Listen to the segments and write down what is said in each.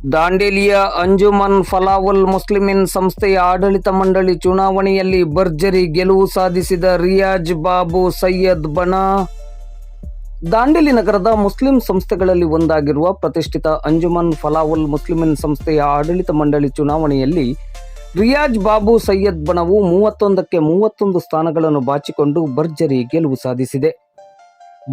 ದಾಂಡೇಲಿಯ ಅಂಜುಮನ್ ಫಲಾವಲ್ ಮುಸ್ಲಿಮಿನ್ ಸಂಸ್ಥೆಯ ಆಡಳಿತ ಮಂಡಳಿ ಚುನಾವಣೆಯಲ್ಲಿ ಭರ್ಜರಿ ಗೆಲುವು ಸಾಧಿಸಿದ ರಿಯಾಜ್ ಬಾಬು ಸೈಯದ್ ಬನಾ ದಾಂಡೇಲಿ ನಗರದ ಮುಸ್ಲಿಂ ಸಂಸ್ಥೆಗಳಲ್ಲಿ ಒಂದಾಗಿರುವ ಪ್ರತಿಷ್ಠಿತ ಅಂಜುಮನ್ ಫಲಾವುಲ್ ಮುಸ್ಲಿಮಿನ್ ಸಂಸ್ಥೆಯ ಆಡಳಿತ ಮಂಡಳಿ ಚುನಾವಣೆಯಲ್ಲಿ ರಿಯಾಜ್ ಬಾಬು ಸೈಯದ್ ಬಣವು ಮೂವತ್ತೊಂದಕ್ಕೆ ಮೂವತ್ತೊಂದು ಸ್ಥಾನಗಳನ್ನು ಬಾಚಿಕೊಂಡು ಭರ್ಜರಿ ಗೆಲುವು ಸಾಧಿಸಿದೆ.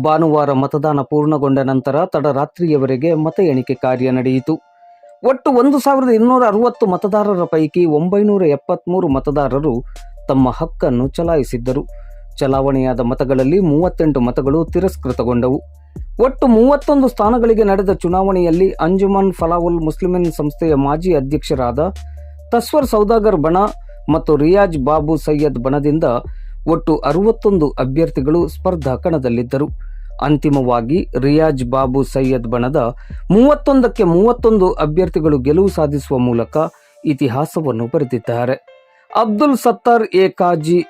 ಭಾನುವಾರ ಮತದಾನ ಪೂರ್ಣಗೊಂಡ ನಂತರ ತಡರಾತ್ರಿಯವರೆಗೆ ಮತ ಎಣಿಕೆ ಕಾರ್ಯ ನಡೆಯಿತು. ಒಟ್ಟು ಒಂದು ಸಾವಿರದ ಇನ್ನೂರ ಅರವತ್ತು ಮತದಾರರ ಪೈಕಿ ಒಂಬೈನೂರ ಎಪ್ಪತ್ಮೂರು ಮತದಾರರು ತಮ್ಮ ಹಕ್ಕನ್ನು ಚಲಾಯಿಸಿದ್ದರು. ಚಲಾವಣೆಯಾದ ಮತಗಳಲ್ಲಿ ಮೂವತ್ತೆಂಟು ಮತಗಳು ತಿರಸ್ಕೃತಗೊಂಡವು. ಒಟ್ಟು ಮೂವತ್ತೊಂದು ಸ್ಥಾನಗಳಿಗೆ ನಡೆದ ಚುನಾವಣೆಯಲ್ಲಿ ಅಂಜುಮನ್ ಫಲಾವುಲ್ ಮುಸ್ಲಿಮಿನ್ ಸಂಸ್ಥೆಯ ಮಾಜಿ ಅಧ್ಯಕ್ಷರಾದ ತಸ್ವರ್ ಸೌದಾಗರ್ ಬಣ ಮತ್ತು ರಿಯಾಜ್ ಬಾಬು ಸೈಯದ್ ಬಣದಿಂದ ಒಟ್ಟು ಅರವತ್ತೊಂದು ಅಭ್ಯರ್ಥಿಗಳು ಸ್ಪರ್ಧಾ ಕಣದಲ್ಲಿದ್ದರು. ಅಂತಿಮವಾಗಿ ರಿಯಾಜ್ ಬಾಬು ಸೈಯದ್ ಬಣದ ಮೂವತ್ತೊಂದಕ್ಕೆ ಮೂವತ್ತೊಂದು ಅಭ್ಯರ್ಥಿಗಳು ಗೆಲುವು ಸಾಧಿಸುವ ಮೂಲಕ ಇತಿಹಾಸವನ್ನು ಬರೆದಿದ್ದಾರೆ. ಅಬ್ದುಲ್ ಸತ್ತಾರ್ ಎ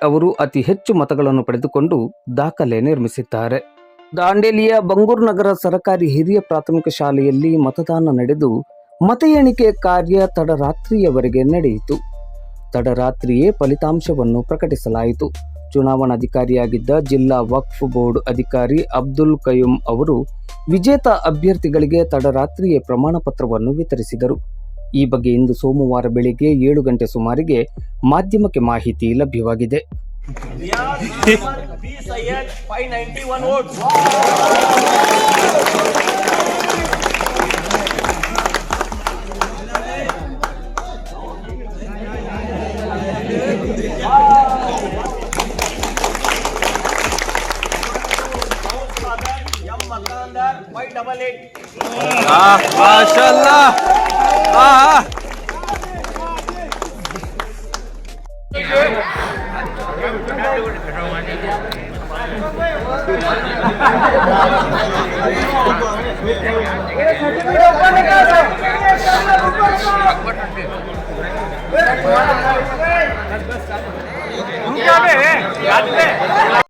ಅವರು ಅತಿ ಹೆಚ್ಚು ಮತಗಳನ್ನು ಪಡೆದುಕೊಂಡು ದಾಖಲೆ ನಿರ್ಮಿಸಿದ್ದಾರೆ. ದಾಂಡೇಲಿಯ ಬಂಗೂರ್ ನಗರ ಸರಕಾರಿ ಹಿರಿಯ ಪ್ರಾಥಮಿಕ ಶಾಲೆಯಲ್ಲಿ ಮತದಾನ ನಡೆದು ಮತ ಎಣಿಕೆ ಕಾರ್ಯ ತಡರಾತ್ರಿಯವರೆಗೆ ನಡೆಯಿತು. ತಡರಾತ್ರಿಯೇ ಫಲಿತಾಂಶವನ್ನು ಪ್ರಕಟಿಸಲಾಯಿತು. ಚುನಾವಣಾಧಿಕಾರಿಯಾಗಿದ್ದ ಜಿಲ್ಲಾ ವಕ್ಫ್ ಬೋರ್ಡ್ ಅಧಿಕಾರಿ ಅಬ್ದುಲ್ ಕಯೂಮ್ ಅವರು ವಿಜೇತ ಅಭ್ಯರ್ಥಿಗಳಿಗೆ ತಡರಾತ್ರಿಯೇ ಪ್ರಮಾಣ ಪತ್ರವನ್ನು ವಿತರಿಸಿದರು. ಈ ಬಗ್ಗೆ ಇಂದು ಸೋಮವಾರ ಬೆಳಿಗ್ಗೆ ಏಳು ಗಂಟೆ ಸುಮಾರಿಗೆ ಮಾಧ್ಯಮಕ್ಕೆ ಮಾಹಿತಿ ಲಭ್ಯವಾಗಿದೆ. नंबर वाई माशाल्लाह। ಮುಂಜಾನೆ ರಾತ್ರಿ